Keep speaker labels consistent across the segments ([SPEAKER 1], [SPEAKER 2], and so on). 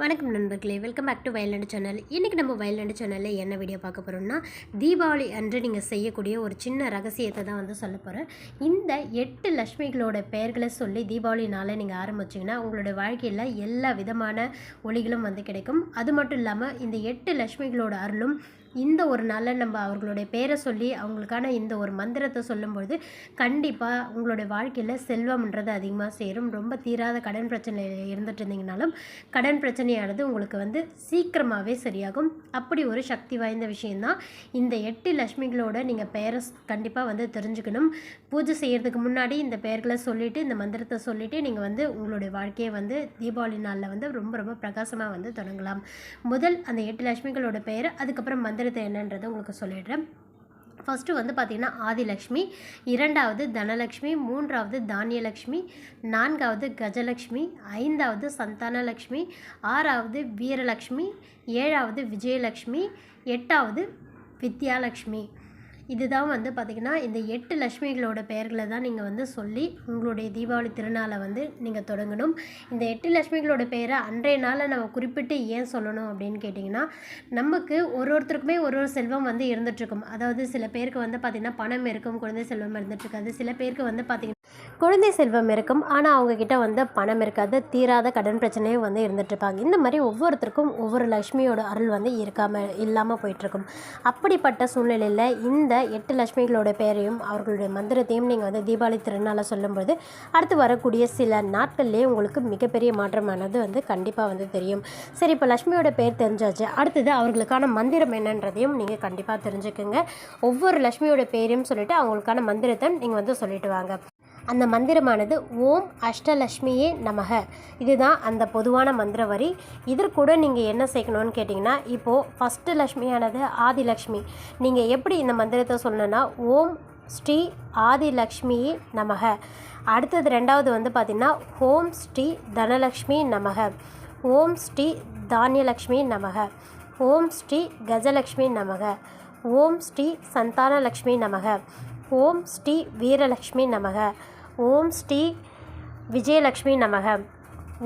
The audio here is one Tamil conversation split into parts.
[SPEAKER 1] வணக்கம் நண்பர்களே welcome back to Vayalnadu channel இன்றைக்கி நம்ம வயல்நாடு சேனலில் என்ன வீடியோ பார்க்க போகிறோம்னா தீபாவளி அன்று நீங்கள் செய்யக்கூடிய ஒரு சின்ன ரகசியத்தை தான் வந்து சொல்ல போகிறேன் இந்த எட்டு லட்சுமிகளோட பெயர்களை சொல்லி தீபாவளி நாளை நீங்கள் ஆரம்பிச்சிங்கன்னா உங்களோட வாழ்க்கையில் எல்லா விதமான ஒளிகளும் வந்து கிடைக்கும். அது மட்டும் இல்லாமல் இந்த எட்டு லட்சுமிகளோட அருளும் இந்த ஒரு நாளில் நம்ம அவர்களுடைய பேரை சொல்லி அவங்களுக்கான இந்த ஒரு மந்திரத்தை சொல்லும்பொழுது கண்டிப்பாக உங்களுடைய வாழ்க்கையில் செல்வம்ன்றது அதிகமாக சேரும். ரொம்ப தீராத கடன் பிரச்சனையில் இருந்துட்டு இருந்தீங்கனாலும் கடன் பிரச்சனையானது உங்களுக்கு வந்து சீக்கிரமாகவே சரியாகும். அப்படி ஒரு சக்தி வாய்ந்த விஷயந்தான் இந்த எட்டு லட்சுமிகளோட நீங்கள் பெயரை கண்டிப்பாக வந்து தெரிஞ்சுக்கணும். பூஜை செய்கிறதுக்கு முன்னாடி இந்த பெயர்களை சொல்லிவிட்டு இந்த மந்திரத்தை சொல்லிவிட்டு நீங்கள் வந்து உங்களுடைய வாழ்க்கையை வந்து தீபாவளி நாளில் வந்து ரொம்ப ரொம்ப பிரகாசமாக வந்து தொடங்கலாம். முதல் அந்த எட்டு லட்சுமிகளோட பெயர் அதுக்கப்புறம் மந்திரத்தை என்னன்றதை உங்களுக்கு சொல்லிடுறேன். ஃபஸ்ட்டு வந்து பார்த்திங்கன்னா ஆதிலக்ஷ்மி இரண்டாவது தனலக்ஷ்மி மூன்றாவது தானியலக்ஷ்மி நான்காவது கஜலக்ஷ்மி ஐந்தாவது சந்தானலக்ஷ்மி ஆறாவது வீரலக்ஷ்மி ஏழாவது விஜயலக்ஷ்மி எட்டாவது வித்யாலக்ஷ்மி. இதுதான் வந்து பார்த்திங்கன்னா இந்த எட்டு லட்சுமிகளோட பெயர்களை தான் நீங்கள் வந்து சொல்லி உங்களுடைய தீபாவளி திருநாளை வந்து நீங்கள் தொடங்கணும். இந்த எட்டு லட்சுமிகளோட பெயரை அன்றைய நாளில் நம்ம குறிப்பிட்டு ஏன் சொல்லணும் அப்படின்னு கேட்டிங்கன்னா நமக்கு ஒரு ஒருத்தருக்குமே ஒரு ஒரு செல்வம் வந்து இருந்துகிட்ருக்கும் அதாவது சில பேருக்கு வந்து பார்த்திங்கன்னா பணம் இருக்கும் குழந்தை செல்வம் இருந்துகிட்ருக்காது சில பேருக்கு வந்து பார்த்திங்கன்னா குழந்தை செல்வம் இருக்கும். ஆனால் அவங்கக்கிட்ட வந்து பணம் இருக்காது. தீராத கடன் பிரச்சனையும் வந்து இருந்துகிட்ருப்பாங்க இந்த மாதிரி ஒவ்வொருத்தருக்கும் ஒவ்வொரு லக்ஷ்மியோட அருள் வந்து இருக்காமல் இல்லாமல் போயிட்டுருக்கும். அப்படிப்பட்ட சூழ்நிலையில் இந்த எட்டு லட்சுமிகளோட பெயரையும் அவர்களுடைய மந்திரத்தையும் நீங்கள் வந்து தீபாவளி திருநாளை சொல்லும்போது அடுத்து வரக்கூடிய சில நாட்கள்லேயே உங்களுக்கு மிகப்பெரிய மாற்றமானது வந்து கண்டிப்பாக வந்து தெரியும். சரி இப்போ லக்ஷ்மியோட பேர் தெரிஞ்சாச்சு. அடுத்தது அவர்களுக்கான மந்திரம் என்னன்றதையும் நீங்கள் கண்டிப்பாக தெரிஞ்சுக்குங்க. ஒவ்வொரு லக்ஷ்மியோட பேரையும் சொல்லிவிட்டு அவங்களுக்கான மந்திரத்தை நீங்கள் வந்து சொல்லிட்டு வாங்க. அந்த மந்திரமானது ஓம் அஷ்டலக்ஷ்மியே நமக. இதுதான் அந்த பொதுவான மந்திர வரி. இதற்கூட நீங்கள் என்ன சேர்க்கணும்னு கேட்டிங்கன்னா இப்போது ஃபஸ்ட்டு லக்ஷ்மியானது ஆதிலக்ஷ்மி. நீங்கள் எப்படி இந்த மந்திரத்தை சொல்லணும்னா ஓம் ஸ்ரீ ஆதிலக்ஷ்மியே நமக. அடுத்தது ரெண்டாவது வந்து பார்த்திங்கன்னா ஓம் ஸ்ரீ தனலக்ஷ்மி நமக. ஓம் ஸ்ரீ தானியலக்ஷ்மி நமக. ஓம் ஸ்ரீ கஜலக்ஷ்மி நமக. ஓம் ஸ்ரீ சந்தானலக்ஷ்மி நமக. ஓம் ஸ்ரீ வீரலக்ஷ்மி நமக. ஓம் ஸ்ரீ விஜயலக்ஷ்மி நமக.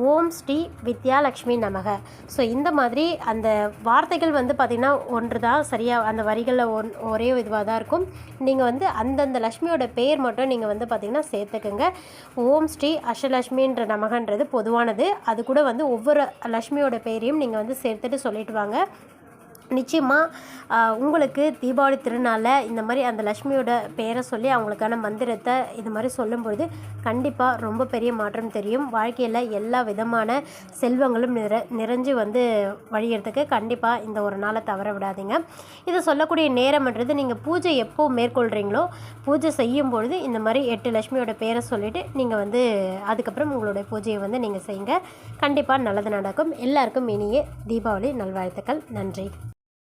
[SPEAKER 1] ஓம் ஸ்ரீ வித்யாலக்ஷ்மி நமக. ஸோ இந்த மாதிரி அந்த வார்த்தைகள் வந்து பார்த்திங்கன்னா ஒன்று தான் சரியாக அந்த வரிகளில் ஒன் ஒரே இதுவாக தான் இருக்கும். நீங்கள் வந்து அந்தந்த லக்ஷ்மியோட பேர் மட்டும் நீங்கள் வந்து பார்த்திங்கன்னா சேர்த்துக்குங்க. ஓம் ஸ்ரீ அஷ்டலக்ஷ்மின்ற நமகன்றது பொதுவானது. அது கூட வந்து ஒவ்வொரு லக்ஷ்மியோட பேரையும் நீங்கள் வந்து சேர்த்துட்டு சொல்லிட்டு வாங்க. நிச்சயமாக உங்களுக்கு தீபாவளி திருநாளில் இந்த மாதிரி அந்த லக்ஷ்மியோட பேரை சொல்லி அவங்களுக்கான மந்திரத்தை இது மாதிரி சொல்லும்பொழுது கண்டிப்பாக ரொம்ப பெரிய மாற்றம் தெரியும். வாழ்க்கையில் எல்லா விதமான செல்வங்களும் நிற நிறைஞ்சு வந்து வழிகிறதுக்கு கண்டிப்பாக இந்த ஒரு நாளை தவற விடாதீங்க. இதை சொல்லக்கூடிய நேரம்ன்றது நீங்கள் பூஜை எப்போ மேற்கொள்கிறீங்களோ பூஜை செய்யும் பொழுது இந்த மாதிரி எட்டு லட்சுமியோட பேரை சொல்லிவிட்டு நீங்கள் வந்து அதுக்கப்புறம் உங்களுடைய பூஜையை வந்து நீங்கள் செய்யுங்க. கண்டிப்பாக நல்லது நடக்கும். எல்லாருக்கும் இனிய தீபாவளி நல்வாழ்த்துக்கள். நன்றி.